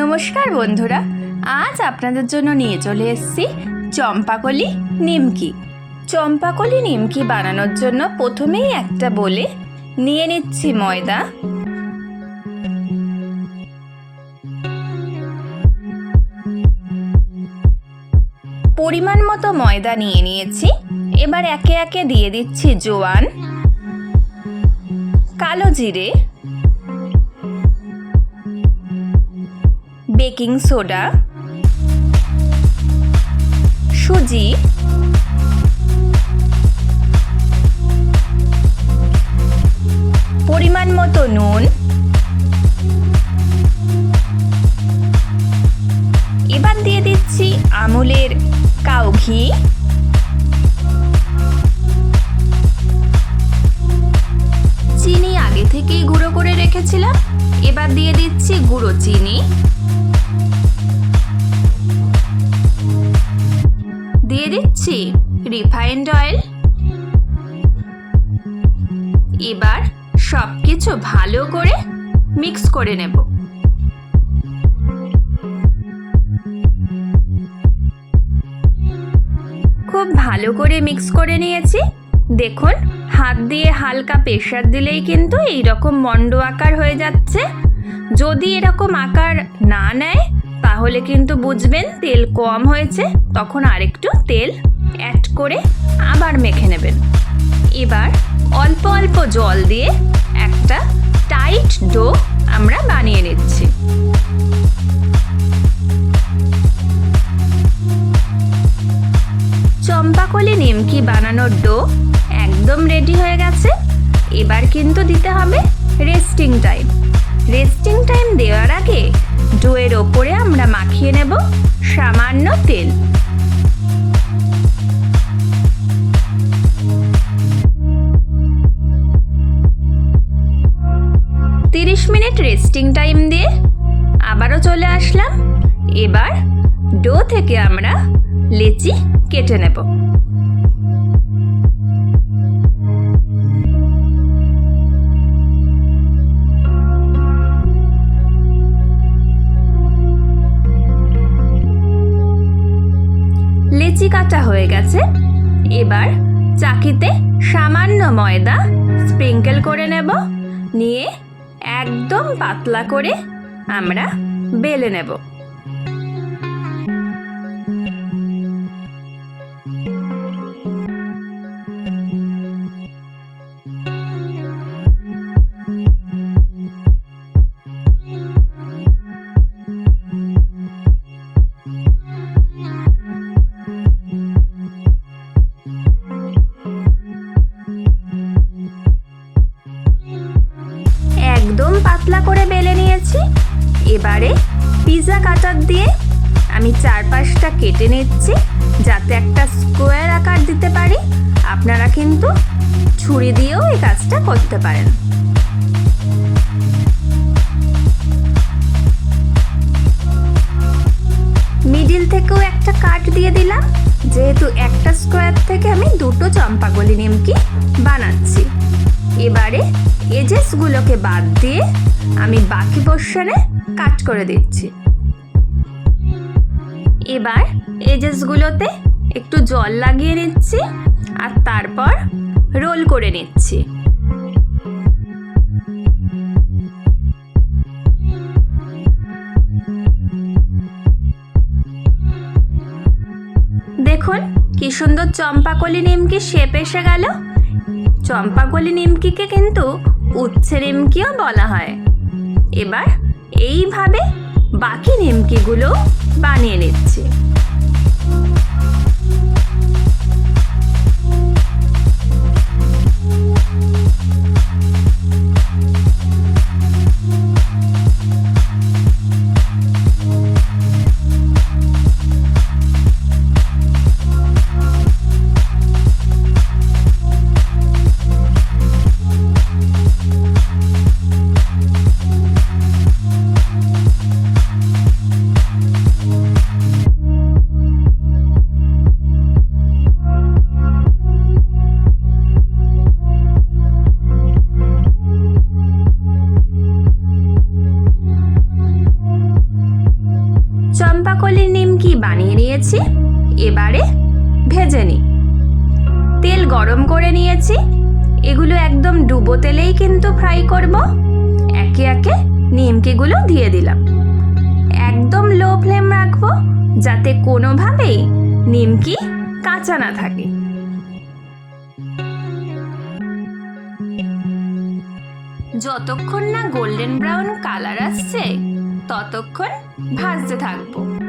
নমস্কার বন্ধুরা, আজ আপনাদের জন্য নিয়ে চলে এসেছি চম্পাকলি নিমকি। চম্পাকলি নিমকি বানানোর জন্য প্রথমেই একটা বলে নিয়ে নিচ্ছি ময়দা। পরিমাণ মতো ময়দা নিয়ে নিয়েছি। এবার একে একে দিয়ে দিচ্ছি জোয়ান। কালো জিরে বেকিং সোডা সুজি পরিমাণ মতো নুন এবার দিয়ে দিচ্ছি আমুলের কাউ ঘি। থেকেই গুঁড়ো করে রেখেছিলাম। এবার দিয়ে দিচ্ছি গুঁড়ো চিনি। দিয়ে দিচ্ছি রিফাইন্ড অয়েল। এবার সব কিছু ভালো করে মিক্স করে নেব। খুব ভালো করে মিক্স করে নিয়েছি। দেখুন, হাত দিয়ে হালকা প্রেশার দিলেই কিন্তু এই রকম মন্ড আকার হয়ে যাচ্ছে। যদি এরকম আকার না নেয়, তাহলে কিন্তু বুঝবেন তেল কম হয়েছে, তখন আরেকটু তেল অ্যাড করে আবার মেখে নেবেন। এবার অল্প অল্প জল দিয়ে একটা টাইট ডো আমরা বানিয়ে নিচ্ছি। চম্পাকলি নিমকি বানানোর ডো একদম রেডি হয়ে গেছে। এবার কিন্তু দিতে হবে রেস্টিং টাইম রেস্টিং টাইম দেওয়ার আগে ডোয়ের ওপরে আমরা মাখিয়ে নেব সামান্য তেল। তিরিশ মিনিট রেস্টিং টাইম দিয়ে আবারও চলে আসলাম। এবার ডো থেকে আমরা লেচি কেটে নেব। লেচি কাটা হয়ে গেছে। এবার চাকিতে সামান্য ময়দা স্প্রিঙ্কেল করে নেব। নিয়ে একদম পাতলা করে আমরা বেলে নেব। একদম পাতলা করে বেলে নিয়েছি। এবারে পিৎজা কাটার দিয়ে আমি চারপাশটা কেটে নিচ্ছি, যাতে একটা স্কোয়ার আকার দিতে পারি। আপনারা কিন্তু ছুরি দিয়েও এই কাজটা করতে পারেন। মিডিল থেকেও একটা কাট দিয়ে দিলাম, যেহেতু একটা স্কোয়ার থেকে আমি দুটো চম্পাগলি নিমকি বানাচ্ছি। এবারে এজেসগুলোকে বাদ দিয়ে আমি বাকি পোর্শনে কাট করে দিচ্ছি। এবার এজেসগুলোতে একটু জল লাগিয়ে নিচ্ছি আর তারপর রোল করে নিচ্ছি। দেখুন, কি সুন্দর চম্পাকলি নিমকি শেপ এসে গেল। চম্পাকলি নিমকিকে কিন্তু উচ্ছে নিমকিও বলা হয়। এবার এইভাবে বাকি নিমকিগুলো বানিয়ে নিচ্ছি। বানিয়ে নিয়েছি। এবারে ভেজে নিই। তেল গরম করে নিয়েছি। এগুলো একদম ডুবো তেলেই কিন্তু ফ্রাই করব। একে একে নিমকিগুলো দিয়ে দিলাম। একদম লো ফ্লেম রাখব যাতে কোনোভাবেই নিমকি কাঁচা না থাকে। যতক্ষণ না গোল্ডেন ব্রাউন কালার আসছে, ততক্ষণ ভাজতে থাকব।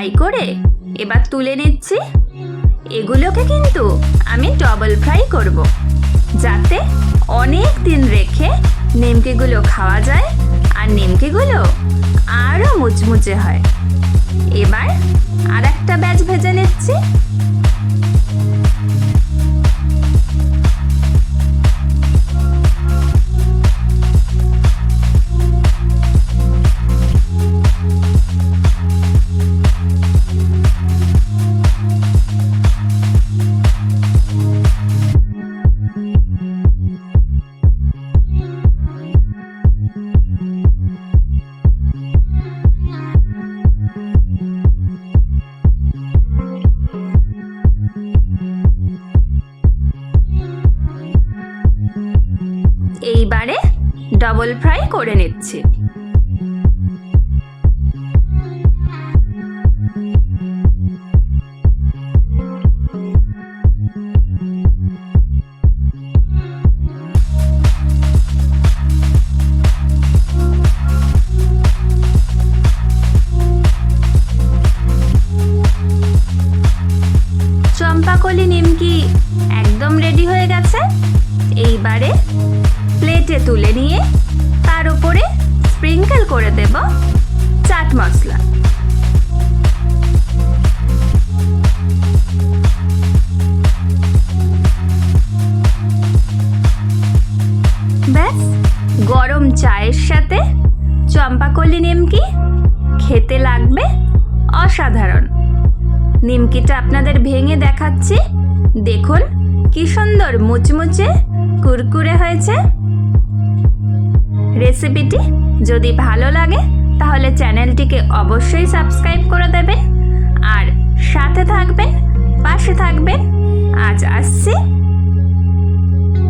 ফ্রাই করে এবার তুলে নিচ্ছি। এগুলোকে কিন্তু আমি ডবল ফ্রাই করব। যাতে অনেক দিন রেখে নিমকিগুলো খাওয়া যায় আর নিমকিগুলো আরও মুচমুচে হয়। এবার আর একটা ব্যাচ ভেজে নিচ্ছি। এইবারে ডবল ফ্রাই করে নিচ্ছি। প্লেটে তুলে নিয়ে তার উপরে স্প্রিঙ্কেল করে দেব চাট মশলা। ব্যাস, গরম চায়ের সাথে চম্পাকলি নিমকি খেতে লাগবে অসাধারণ। নিমকিটা আপনাদের ভেঙে দেখাচ্ছি। দেখুন কি সুন্দর মুচমুচে কুরকুরে হয়েছে। রেসিপিটি যদি ভালো লাগে, তাহলে চ্যানেলটিকে অবশ্যই সাবস্ক্রাইব করে দেবেন। আর সাথে থাকবেন, পাশে থাকবেন। আজ আসছি।